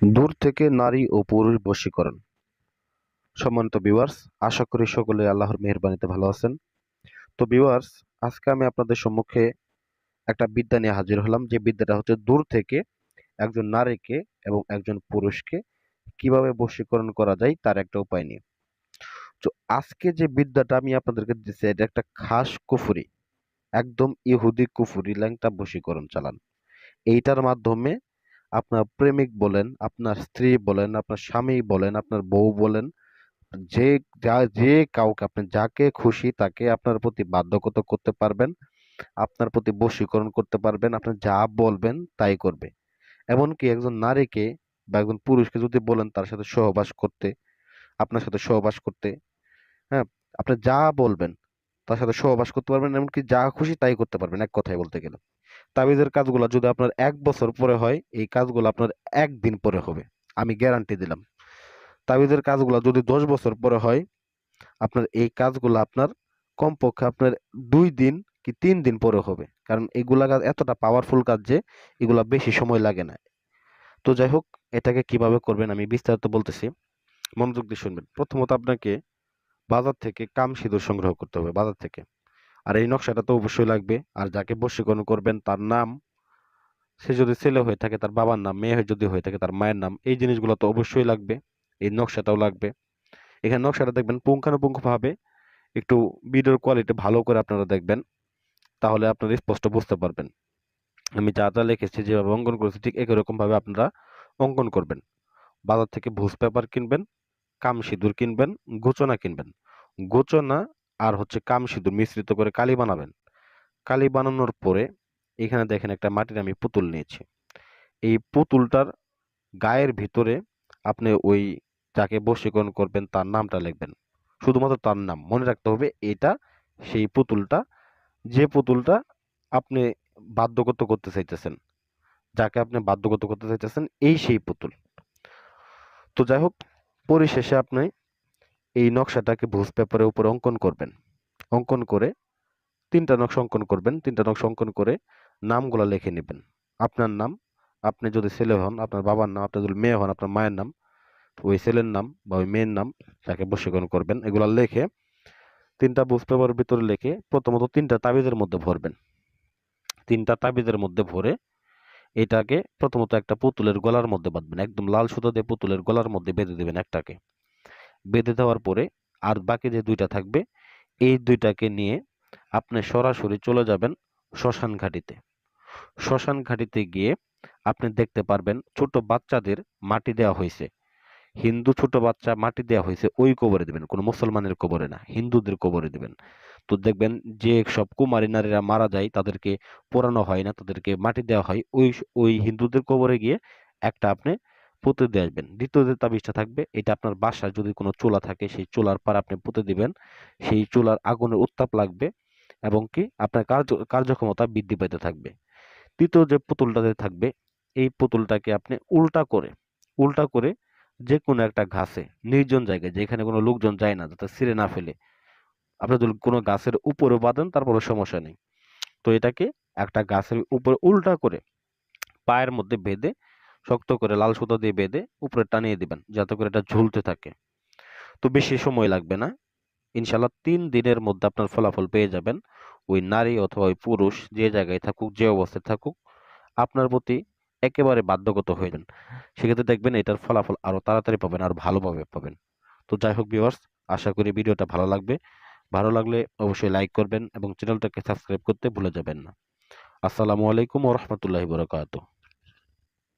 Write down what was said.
দূর থেকে নারী ও পুরুষ বশীকরণ। সম্মানিত ভিউয়ার্স আশা করি সকলে আল্লাহর মেহেরবানিতে ভালো আছেন। তো ভিউয়ার্স আজকে আমি আপনাদের সম্মুখে একটা বিদ্যা নিয়ে হাজির হলাম। যে বিদ্যাটা হচ্ছে দূর থেকে একজন নারীকে এবং একজন পুরুষকে কীভাবে বশীকরণ করা যায় তার একটা উপায় নিয়ে। তো আজকে যে বিদ্যাটা আমি আপনাদেরকে দিচ্ছি এটা একটা খাস কুফুরি, একদম ইহুদি কুফুরি ল্যাংটা বশীকরণ চালান। এইটার মাধ্যমে আপনার প্রেমিক বলেন, আপনার স্ত্রী বলেন, আপনার স্বামী বলেন, আপনার বউ বলেন, যে যা, যে কাউকে আপনি যাকে খুশি তাকে আপনার প্রতি বাধ্যগত করতে পারবেন, আপনার প্রতি বশীকরণ করতে পারবেন, আপনি যা বলবেন তাই করবে। এমনকি একজন নারীকে বা একজন পুরুষকে যদি বলেন তার সাথে সহবাস করতে, আপনার সাথে সহবাস করতে হ্যাঁ আপনি যা বলবেন তার সাথে সহবাস করতে পারবেন, এমনকি যা খুশি তাই করতে পারবেন, এক কথায় বলতে গেলে। তাবিজের কাজগুলো যদি আপনার এক বছর পরে হয়, এই কাজগুলো আপনার একদিন পরে হবে, আমি গ্যারান্টি দিলাম। তাবিজের কাজগুলো যদি দশ বছর পরে হয়, আপনার এই কাজগুলো আপনার কমপক্ষে আপনার দুই দিন কি তিন দিন পরে হবে, কারণ এগুলা কাজ এতটা পাওয়ারফুল কাজ যে, এগুলা বেশি সময় লাগে না। তো যাই হোক, এটাকে কীভাবে করবেন আমি বিস্তারিত বলতেছি। মনোযোগ দিয়ে শুনবেন। প্রথমত আপনাকে বাজার থেকে কাম সিঁদুর সংগ্রহ করতে হবে বাজার থেকে। আর এই নকশাটা তো অবশ্যই লাগবে। আর যাকে বশীকরণ করবেন তার নাম, সে যদি ছেলে হয়ে থাকে তার বাবার নাম, মেয়ে যদি হয়ে থাকে তার মায়ের নাম, এই জিনিসগুলো তো অবশ্যই লাগবে। এই নকশাটাও লাগবে। এখানে নকশাটা দেখবেন পুঙ্খানুপুঙ্খভাবে একটু ভিডিওর কোয়ালিটি ভালো করে আপনারা দেখবেন। তাহলে আপনারা স্পষ্ট বুঝতে পারবেন। আমি যা যা লিখেছি, যেভাবে অঙ্কন করেছি, ঠিক একই রকম ভাবে আপনারা অঙ্কন করবেন। বাজার থেকে ভুজ পেপার কিনবেন কাম সিঁদুর কিনবেন, গোচনা কিনবেন। গোচনা আর হচ্ছে কাম সিঁদুর মিশ্রিত করে কালি বানাবেন। কালি বানানোর পরে এখানে দেখেন একটা মাটির আমি পুতুল নিয়েছি। এই পুতুলটার গায়ের ভিতরে আপনি ওই যাকে বশীকরণ করবেন তার নামটা লিখবেন। শুধুমাত্র তার নাম মনে রাখতে হবে, এটা সেই পুতুলটা, যে পুতুলটা আপনি বাধ্যগত করতে চাইতেছেন, যাকে আপনি বাধ্যগত করতে চাইতেছেন, এই সেই পুতুল। তো যাই হোক পরিশেষে আপনি এই নকশাটাকে ভুজ পেপারের উপরে অঙ্কন করবেন। অঙ্কন করে তিনটা নকশা অঙ্কন করবেন, তিনটা নকশা অঙ্কন করে নামগুলো লিখে নেবেন। আপনার নাম, আপনি যদি ছেলে হন, আপনার বাবার নাম, আপনি যদি মেয়ে হন, আপনার মায়ের নাম ওই ছেলের নাম বা ওই মেয়ের নাম তাকে বশীকরণ করবেন। এগুলো লিখে তিনটা বুঝ পেপারের ভিতরে লিখে প্রথমত তিনটা তাবিজের মধ্যে ভরবেন। তিনটা তাবিজের মধ্যে ভরে এটাকে প্রথমত একটা পুতুলের গলার মধ্যে বাঁধবেন, একদম লাল সুতো দিয়ে পুতুলের গলার মধ্যে বেঁধে দেবেন একটাকে। বেঁধে দেওয়ার পরে আর বাকি যে দুইটা থাকবে, এই দুইটাকে নিয়ে আপনি সরাসরি চলে যাবেন শ্মশান ঘাটিতে। শ্মশান ঘাটিতে গিয়ে আপনি দেখতে পারবেন ছোট বাচ্চাদের মাটি দেওয়া হয়েছে। হিন্দু ছোট বাচ্চা মাটি দেওয়া হয়েছে, ওই কবরে দিবেন, কোনো মুসলমানের কবরে না, হিন্দুদের কবরে দিবেন। তো দেখবেন যে সব কুমারী নারীরা মারা যায়, তাদেরকে পোড়ানো হয় না, তাদেরকে মাটি দেওয়া হয়। ওই ওই হিন্দুদের কবরে গিয়ে একটা আপনি পুঁতে দিয়ে আসবেন। দ্বিতীয় যে তাবিজটা থাকবে, এটা আপনার বাসায় যদি কোনো চুলা থাকে, সেই চুলার পার আপনি পুঁতে দিবেন। সেই চুলার আগুনের উত্তাপ লাগবে এবং কি আপনার কার্য, কার্যক্ষমতা বৃদ্ধি পেতে থাকবে। তৃতীয় যে পুতুলটাতে থাকবে, এই পুতুলটাকে আপনি উল্টা করে উল্টা করে যে কোনো একটা ঘাসে, নির্জন জায়গায়, যেখানে কোনো লোকজন যায় না, যাতে ছিঁড়ে না ফেলে আপনি যদি কোনো গাছের উপরে বাঁধেন, তারপরে সমস্যা নেই। তো এটাকে একটা গাছের উপরে উল্টা করে পায়ের মধ্যে বেঁধে, শক্ত করে লাল সুতো দিয়ে বেঁধে উপরে টানিয়ে দিবেন, যাতে করে এটা ঝুলতে থাকে। তো বেশি সময় লাগবে না। ইনশাল্লাহ তিন দিনের মধ্যে আপনার ফলাফল পেয়ে যাবেন। ওই নারী অথবা ওই পুরুষ যে জায়গায় থাকুক, যে অবস্থায় থাকুক, আপনার প্রতি একেবারে বাধ্যগত হয়ে যান। সেক্ষেত্রে দেখবেন এটার ফলাফল আরও তাড়াতাড়ি পাবেন, আর ভালোভাবে পাবেন। তো যাই হোক ভিউয়ার্স আশা করি ভিডিওটা ভালো লাগবে। ভালো লাগলে অবশ্যই লাইক করবেন এবং চ্যানেলটাকে সাবস্ক্রাইব করতে ভুলে যাবেন না। আসসালামু আলাইকুম ও ওরহমতুল্লাহি বরকাতুহ।